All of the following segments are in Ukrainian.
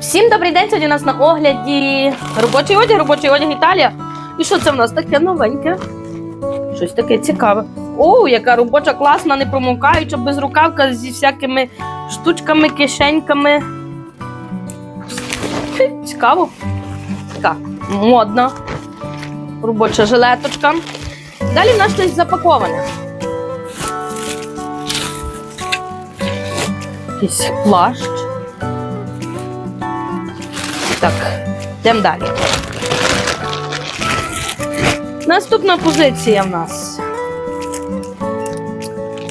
Всім добрий день! Сьогодні у нас на огляді робочий одяг, робочий одяг Італія. І що це в нас таке новеньке? Щось таке цікаве. О, яка робоча класна, не промокаюча, безрукавка зі всякими штучками, кишеньками. Цікаво. Така модна робоча жилеточка. Далі в нас щось запаковане. Якийсь плащ. Так, йдемо далі. Наступна позиція в нас.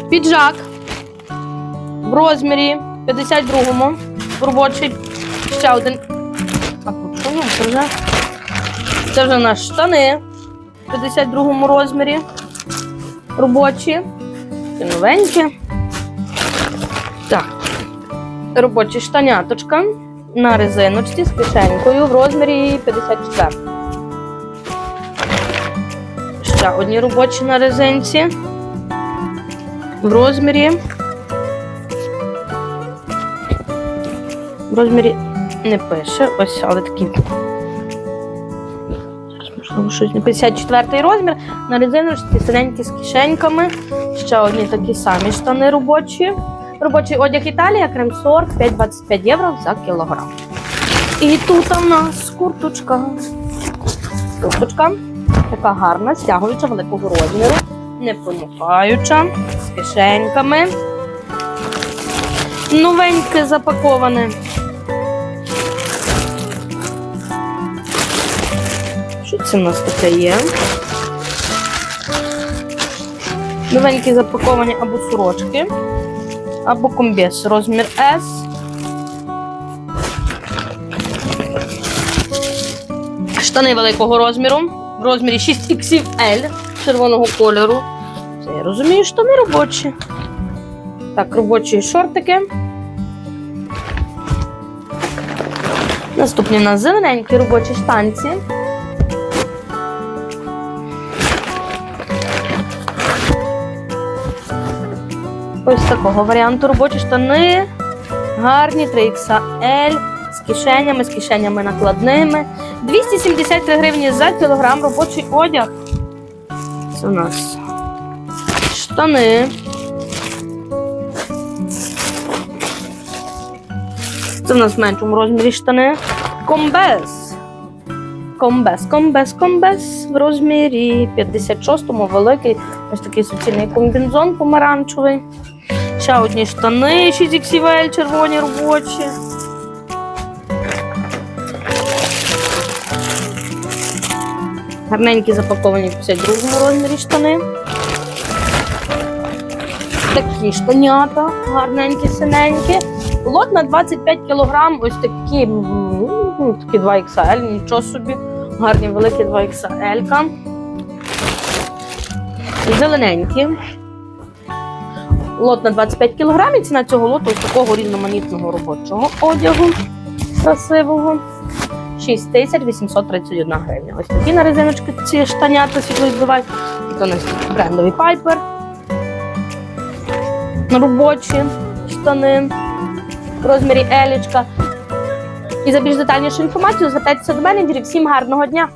Піджак в розмірі 52-му. Робочий. Ще один. А тут Це вже. Це вже нас штани в 52-му розмірі. Робочі. Це новенькі. Так. Робочі штаняточка на резиночці з кишенькою в розмірі 54. Ще одні робочі на резинці. В розмірі. В розмірі не пише. Ось, але такі. Можливо, щось не 54 розмір. На резиночці синенькі з кишеньками. Ще одні такі самі штани робочі. Робочий одяг Італія, крем-сорт 5,25 євро за кілограм. І тут у нас курточка. Курточка така гарна, стягуюча великого розміру, не промокаюча, з кишеньками. Новеньке запаковане. Що це в нас таке є? Новенькі запаковані або сорочки або комбез розмір S. Штани великого розміру в розмірі 6XL червоного кольору. Це я розумію, штани робочі. Так, робочі шортики. Наступні у нас зелененькі робочі штанці. Ось такого варіанту робочі штани. Гарні 3XL з кишенями, з кишенями накладними. 273 гривні за кілограм робочий одяг. Це у нас штани. Це в нас в меншому розмірі штани. Комбез. Комбез, комбез, комбез в розмірі 56-му великий. Ось такий суцільний комбінзон помаранчевий. Ще одні штани 6XL червоні робочі. Гарненькі запаковані в 52 розмірі штани. Такі штанята, гарненькі, синенькі. Лот на 25 кг, ось такі, ну, такі 2XL, нічого собі. Гарні великі 2XL. Зелененькі. Лот на 25 кг ціна цього лоту ось такого різноманітного робочого одягу красивого. 6831 гривня. Ось такі на резиночки ці штанята світловідбивають. Це у нас брендовий пайпер. Робочі штани в розмірі елічка. І за більш детальнішу інформацію звертайтеся до менеджерів. Всім гарного дня!